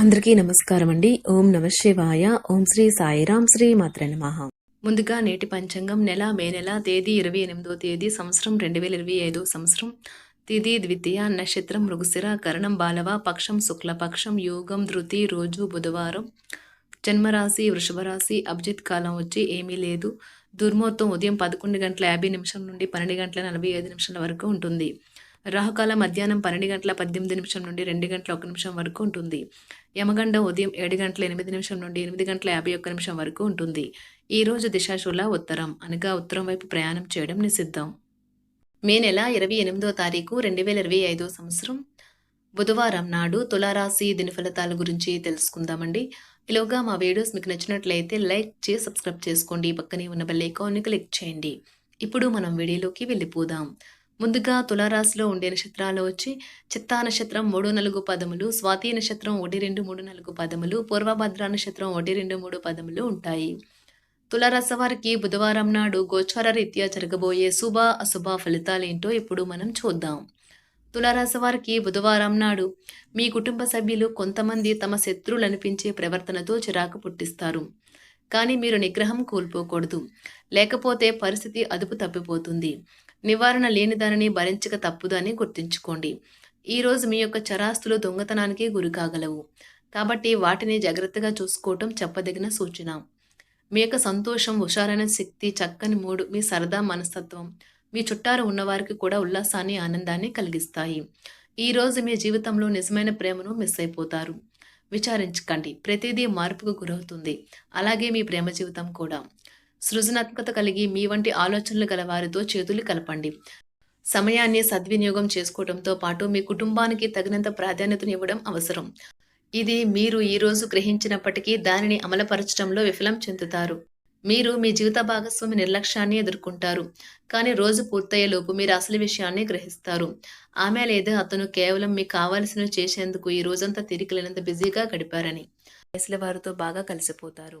అందరికీ నమస్కారం అండి ఓం నమ శివాయ. ఓం శ్రీ సాయిరాం శ్రీ మాత్ర నమః. ముందుగా నేటి పంచాంగం నెల మే నెల తేదీ ఇరవై ఎనిమిదో తేదీ సంవత్సరం రెండు వేల ఇరవై ఐదో సంవత్సరం. తిది ద్వితీయ నక్షత్రం మృగశిర కరణం బాలవ పక్షం శుక్లపక్షం యోగం ధృతి రోజు బుధవారం. జన్మరాశి వృషభరాశి అభిజిత్ కాలం వచ్చి ఏమీ లేదు. దుర్మోత్తం ఉదయం పదకొండు గంటల యాభై నిమిషం నుండి పన్నెండు గంటల నలభై ఐదు నిమిషాల వరకు ఉంటుంది. రాహుకాల మధ్యాహ్నం పన్నెండు గంటల పద్దెనిమిది నిమిషం నుండి రెండు గంటల ఒక నిమిషం వరకు ఉంటుంది. యమగండ ఉదయం ఏడు గంటల ఎనిమిది నిమిషం నుండి ఎనిమిది గంటల యాభై ఒక్క నిమిషం వరకు ఉంటుంది. ఈ రోజు దిశాశూల ఉత్తరం. అనగా ఉత్తరం వైపు ప్రయాణం చేయడం నిషిద్ధం. మే నెల ఇరవై ఎనిమిదో తారీఖు రెండు వేల ఇరవై ఐదో సంవత్సరం. బుధవారం నాడు తులారాశి దినఫలితాల గురించి తెలుసుకుందామండి. ఇలాగా మా వీడియోస్ మీకు నచ్చినట్లయితే లైక్ చేసి సబ్స్క్రైబ్ చేసుకోండి. పక్కనే ఉన్న బెల్ ఐకాన్ని క్లిక్ చేయండి. ఇప్పుడు మనం వీడియోలోకి వెళ్ళిపోదాం. ముందుగా తులారాశిలో ఉండే నక్షత్రాలు వచ్చి చిత్తా నక్షత్రం మూడు నాలుగు పదములు స్వాతి నక్షత్రం ఒకటి రెండు మూడు నాలుగు పదములు పూర్వభద్ర నక్షత్రం ఒకటి రెండు మూడు పదములు ఉంటాయి. తులారాశి వారికి బుధవారం నాడు గోచార రీత్యా జరగబోయే శుభ అశుభ ఫలితాలేంటో ఇప్పుడు మనం చూద్దాం. తులారాశి వారికి బుధవారం నాడు మీ కుటుంబ సభ్యులు కొంతమంది తమ శత్రువులు అనిపించే ప్రవర్తనతో చిరాకు పుట్టిస్తారు. కానీ మీరు నిగ్రహం కోల్పోకూడదు. లేకపోతే పరిస్థితి అదుపు తప్పిపోతుంది. నివారణ లేని దానిని భరించక తప్పుదు అని గుర్తుంచుకోండి. ఈరోజు మీ యొక్క చరాస్తులు దొంగతనానికి గురికాగలవు కాబట్టి వాటిని జాగ్రత్తగా చూసుకోవటం చెప్పదగిన సూచన. మీ యొక్క సంతోషం హుషారైన శక్తి చక్కని మూడు మీ సరదా మనస్తత్వం మీ చుట్టారు ఉన్నవారికి కూడా ఉల్లాసాన్ని ఆనందాన్ని కలిగిస్తాయి. ఈ రోజు మీ జీవితంలో నిజమైన ప్రేమను మిస్ అయిపోతారు. విచారించకండి. ప్రతిదీ మార్పుకు గురవుతుంది. అలాగే మీ ప్రేమ జీవితం కూడా. సృజనాత్మకత కలిగి మీ వంటి ఆలోచనలు గల వారితో చేతులు కలపండి. సమయాన్ని సద్వినియోగం చేసుకోవడంతో పాటు మీ కుటుంబానికి తగినంత ప్రాధాన్యతనివ్వడం అవసరం. ఇది మీరు ఈరోజు గ్రహించినప్పటికీ దానిని అమలుపరచడంలో విఫలం చెందుతారు. మీరు మీ జీవిత భాగస్వామి నిర్లక్ష్యాన్ని ఎదుర్కొంటారు. కానీ రోజు పూర్తయ్యేలోపు మీరు అసలు విషయాన్ని గ్రహిస్తారు. ఆమె లేదా అతను కేవలం మీకు కావాల్సినవి చేసేందుకు ఈ రోజంతా తిరిగిలేనంత బిజీగా గడిపారని. వయసుల వారితో బాగా కలిసిపోతారు.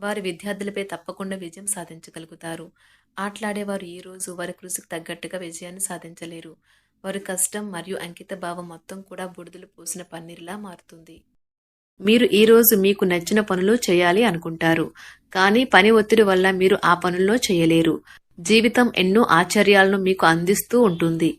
వారి విద్యార్థులపై తప్పకుండా విజయం సాధించగలుగుతారు. ఆటలాడేవారు ఈ రోజు వారి కృషికి తగ్గట్టుగా విజయాన్ని సాధించలేరు. వారి కష్టం మరియు అంకిత భావం మొత్తం కూడా బుడిదలు పోసిన పన్నీర్లా మారుతుంది. మీరు ఈ రోజు మీకు నచ్చిన పనులు చేయాలి అనుకుంటారు. కానీ పని ఒత్తిడి వల్ల మీరు ఆ పనుల్లో చేయలేరు. జీవితం ఎన్నో ఆశ్చర్యాలను మీకు అందిస్తూ ఉంటుంది.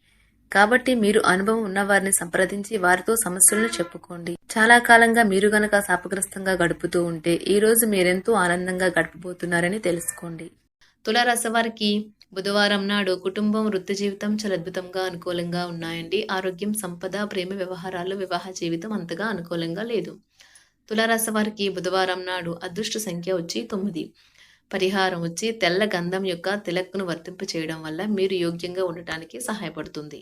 కాబట్టి మీరు అనుభవం ఉన్నవారిని సంప్రదించి వారితో సమస్యలను చెప్పుకోండి. చాలా కాలంగా మీరు గనక శాపగ్రస్తంగా గడుపుతూ ఉంటే ఈ రోజు మీరెంతో ఆనందంగా గడపబోతున్నారని తెలుసుకోండి. తులారాశి వారికి బుధవారం నాడు కుటుంబం వృత్తి జీవితం చాలా అద్భుతంగా అనుకూలంగా ఉన్నాయండి. ఆరోగ్యం సంపద ప్రేమ వ్యవహారాలు వివాహ జీవితం అంతగా అనుకూలంగా లేదు. తులారాశి వారికి బుధవారం నాడు అదృష్ట సంఖ్య వచ్చి తొమ్మిది. పరిహారం వచ్చి తెల్ల గంధం యొక్క తిలక్ను వర్తింప చేయడం వల్ల మీరు యోగ్యంగా ఉండటానికి సహాయపడుతుంది.